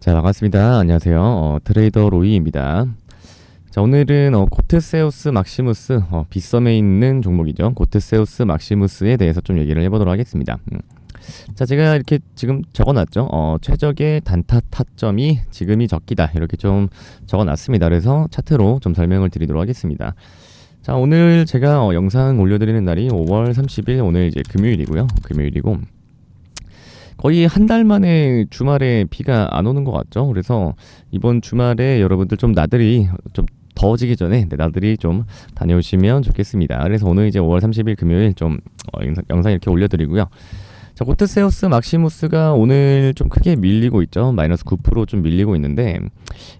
자, 반갑습니다. 안녕하세요. 어, 트레이더 로이입니다. 자, 오늘은 어, 고트세우스 막시무스 어, 빗썸에 있는 종목이죠. 고트세우스 막시무스에 대해서 좀 얘기를 해보도록 하겠습니다. 음. 자, 제가 이렇게 지금 적어놨죠. 어, 최적의 단타 타점이 지금이 적기다. 이렇게 좀 적어놨습니다. 그래서 차트로 좀 설명을 드리도록 하겠습니다. 자, 오늘 제가 어, 영상 올려드리는 날이 5월 30일 오늘 이제 금요일이고요. 금요일이고 거의 한 달 만에 주말에 비가 안 오는 것 같죠. 그래서 이번 주말에 여러분들 좀 나들이 좀 더워지기 전에 네, 나들이 좀 다녀오시면 좋겠습니다. 그래서 오늘 이제 5월 30일 금요일 좀 어, 영상, 이렇게 올려드리고요. 자, 고트세우스 막시무스가 오늘 좀 크게 밀리고 있죠. 마이너스 9%좀 밀리고 있는데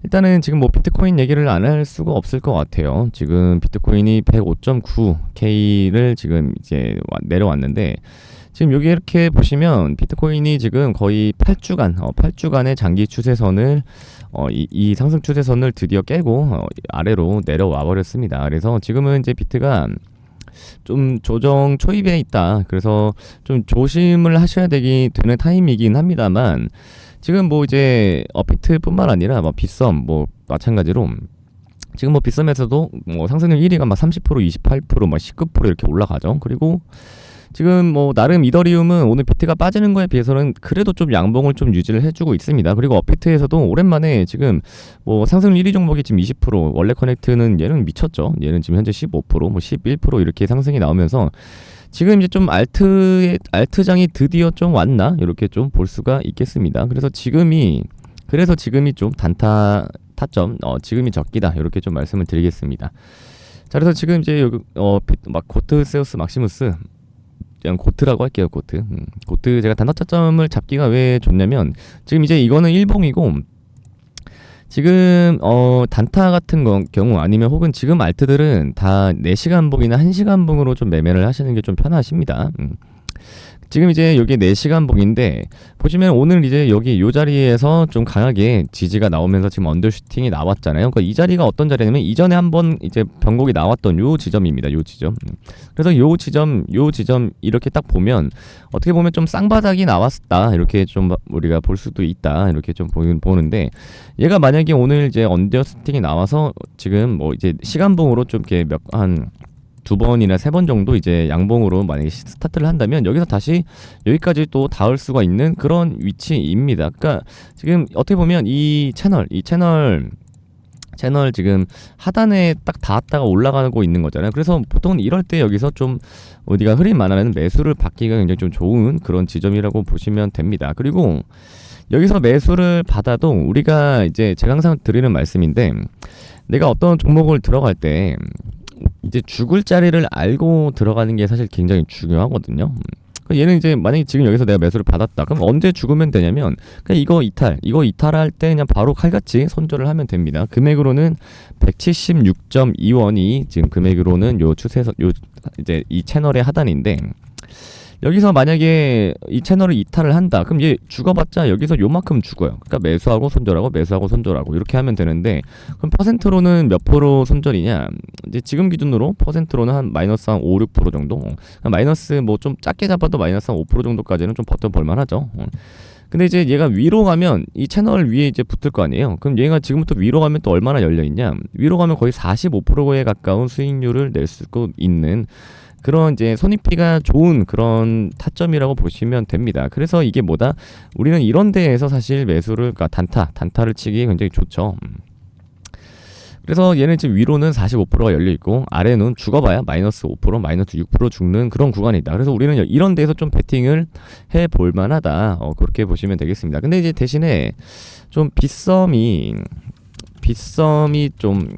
일단은 지금 뭐 비트코인 얘기를 안 할 수가 없을 것 같아요. 지금 비트코인이 105.9K를 지금 이제 내려왔는데 지금 여기 이렇게 보시면 비트코인이 지금 거의 8주간, 어, 8주간의 장기 추세선을 어, 이, 이 상승 추세선을 드디어 깨고 어, 아래로 내려와 버렸습니다. 그래서 지금은 이제 비트가 좀 조정 초입에 있다. 그래서 좀 조심을 하셔야 되기 되는 타임이긴 합니다만 지금 뭐 이제 어피트뿐만 아니라 뭐 빗썸 뭐 마찬가지로 지금 뭐 빗썸에서도 뭐 상승률 1위가 막 30%, 28%, 막 19% 이렇게 올라가죠. 그리고 지금 뭐 나름 이더리움은 오늘 비트가 빠지는 거에 비해서는 그래도 좀 양봉을 좀 유지를 해주고 있습니다. 그리고 업비트에서도 오랜만에 지금 뭐 상승률 1위 종목이 지금 20% 원래 커넥트는 얘는 미쳤죠. 얘는 지금 현재 15%뭐 11% 이렇게 상승이 나오면서 지금 이제 좀 알트의 알트장이 드디어 좀 왔나 이렇게 좀 볼 수가 있겠습니다. 그래서 지금이 그래서 지금이 좀 단타 타점 어 지금이 적기다 이렇게 좀 말씀을 드리겠습니다. 자 그래서 지금 이제 여기 어막 고트 세우스 막시무스 그냥 고트라고 할게요 고트 음, 고트 제가 단타 타점을 잡기가 왜 좋냐면 지금 이제 이거는 일봉이고 지금 어 단타 같은 거, 경우 아니면 혹은 지금 알트들은 다 4시간 봉이나 1시간 봉으로 좀 매매를 하시는 게 좀 편하십니다. 음. 지금 이제 여기 4시간 봉인데 보시면 오늘 이제 여기 요 자리에서 좀 강하게 지지가 나오면서 지금 언더슈팅이 나왔잖아요. 그러니까 이 자리가 어떤 자리냐면 이전에 한번 이제 변곡이 나왔던 요 지점입니다. 요 지점. 음. 그래서 요 지점, 요 지점 이렇게 딱 보면 어떻게 보면 좀 쌍바닥이 나왔다. 이렇게 좀 우리가 볼 수도 있다. 이렇게 좀 보는데 얘가 만약에 오늘 이제 언더슈팅이 나와서 지금 뭐 이제 시간봉으로 좀 이렇게 몇한 두 번이나 세 번 정도 이제 양봉으로 만약에 스타트를 한다면 여기서 다시 여기까지 또 닿을 수가 있는 그런 위치입니다. 그러니까 지금 어떻게 보면 이 채널, 이 채널 채널 지금 하단에 딱 닿았다가 올라가고 있는 거잖아요. 그래서 보통은 이럴 때 여기서 좀 어디가 흐림 많아는 매수를 받기가 굉장히 좀 좋은 그런 지점이라고 보시면 됩니다. 그리고 여기서 매수를 받아도 우리가 이제 제가 항상 드리는 말씀인데 내가 어떤 종목을 들어갈 때 이제 죽을 자리를 알고 들어가는 게 사실 굉장히 중요하거든요. 음. 얘는 이제 만약에 지금 여기서 내가 매수를 받았다. 그럼 언제 죽으면 되냐면 그냥 이거 이탈, 이거 이탈할 때 그냥 바로 칼같이 손절을 하면 됩니다. 금액으로는 176.2원이 지금 금액으로는 요 추세선 요 이제 이 채널의 하단인데 여기서 만약에 이 채널을 이탈을 한다. 그럼 얘 죽어봤자 여기서 요만큼 죽어요. 그러니까 매수하고 손절하고 매수하고 손절하고 이렇게 하면 되는데 그럼 퍼센트로는 몇 프로 손절이냐? 이제 지금 기준으로 퍼센트로는 한 마이너스 한 5, 6% 정도. 마이너스 뭐 좀 작게 잡아도 마이너스 한 5% 정도까지는 좀 버텨볼 만하죠. 근데 이제 얘가 위로 가면 이 채널 위에 이제 붙을 거 아니에요. 그럼 얘가 지금부터 위로 가면 또 얼마나 열려 있냐? 위로 가면 거의 45%에 가까운 수익률을 낼 수 있는 그런 이제 손익비가 좋은 그런 타점이라고 보시면 됩니다. 그래서 이게 뭐다? 우리는 이런 데에서 사실 매수를 그러니까 단타, 단타를 치기 굉장히 좋죠. 음. 그래서 얘는 지금 위로는 45%가 열려 있고 아래는 죽어봐야 마이너스 5% 마이너스 6% 죽는 그런 구간이다. 그래서 우리는 이런 데서 좀 베팅을 해 볼 만하다. 어, 그렇게 보시면 되겠습니다. 근데 이제 대신에 좀 빗썸이 빗썸이 좀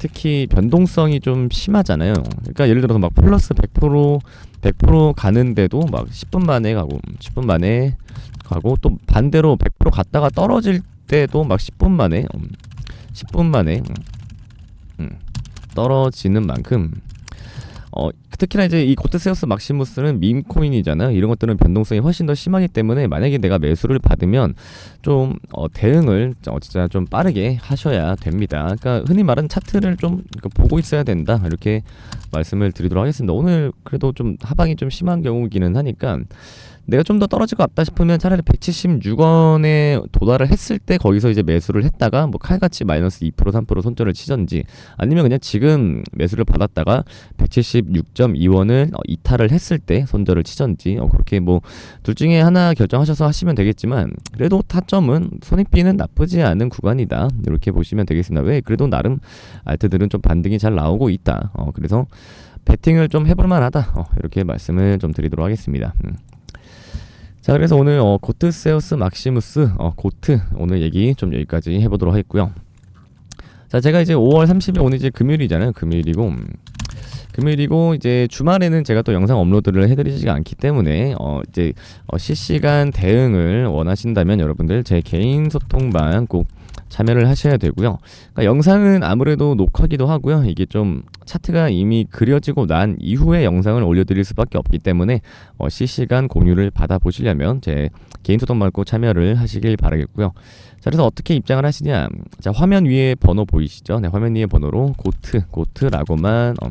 특히 변동성이 좀 심하잖아요. 그러니까 예를 들어서 막 플러스 100% 100% 가는데도 막 10분 만에 가고 10분 만에 가고 또 반대로 100% 갔다가 떨어질 때도 막 10분 만에 10분 음, 만에 음, 음, 떨어지는 만큼 어, 특히나 이제 이 고트세우스 막시무스는 밈 코인이잖아요. 이런 것들은 변동성이 훨씬 더 심하기 때문에 만약에 내가 매수를 받으면 좀 어, 대응을 어, 진짜 좀 빠르게 하셔야 됩니다. 그러니까 흔히 말하는 차트를 좀 보고 있어야 된다. 이렇게 말씀을 드리도록 하겠습니다. 오늘 그래도 좀 하방이 좀 심한 경우기는 하니까 내가 좀 더 떨어질 것 같다 싶으면 차라리 176원에 도달을 했을 때 거기서 이제 매수를 했다가 뭐 칼같이 마이너스 2% 3% 손절을 치던지 아니면 그냥 지금 매수를 받았다가 176.2원을 어, 이탈을 했을 때 손절을 치던지 어, 그렇게 뭐 둘 중에 하나 결정하셔서 하시면 되겠지만 그래도 타점은 손익비는 나쁘지 않은 구간이다 이렇게 보시면 되겠습니다. 왜 그래도 나름 알트들은 좀 반등이 잘 나오고 있다. 어, 그래서 베팅을 좀 해볼 만하다. 어, 이렇게 말씀을 좀 드리도록 하겠습니다. 음. 자, 그래서 오늘 어, 고트세우스 막시무스 어, 고트 오늘 얘기 좀 여기까지 해보도록 하겠고요. 자, 제가 이제 5월 30일 오늘 이제 금요일이잖아요. 금요일이고 음, 금요일이고 이제 주말에는 제가 또 영상 업로드를 해드리지가 않기 때문에 어 이제 어 실시간 대응을 원하신다면 여러분들 제 개인 소통방 꼭 참여를 하셔야 되고요. 그러니까 영상은 아무래도 녹화기도 하고요. 이게 좀 차트가 이미 그려지고 난 이후에 영상을 올려드릴 수밖에 없기 때문에 어 실시간 공유를 받아 보시려면 제 개인 소통방 꼭 참여를 하시길 바라겠고요. 자, 그래서 어떻게 입장을 하시냐? 자, 화면 위에 번호 보이시죠? 네, 화면 위에 번호로 고트, 고트라고만 어,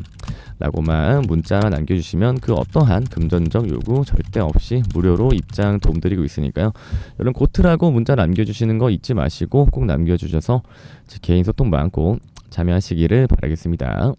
라고만 문자만 남겨주시면 그 어떠한 금전적 요구 절대 없이 무료로 입장 도움드리고 있으니까요. 여러분 고트라고 문자 남겨주시는 거 잊지 마시고 꼭 남겨 주셔서 제 개인 소통방 꼭 참여하시기를 바라겠습니다.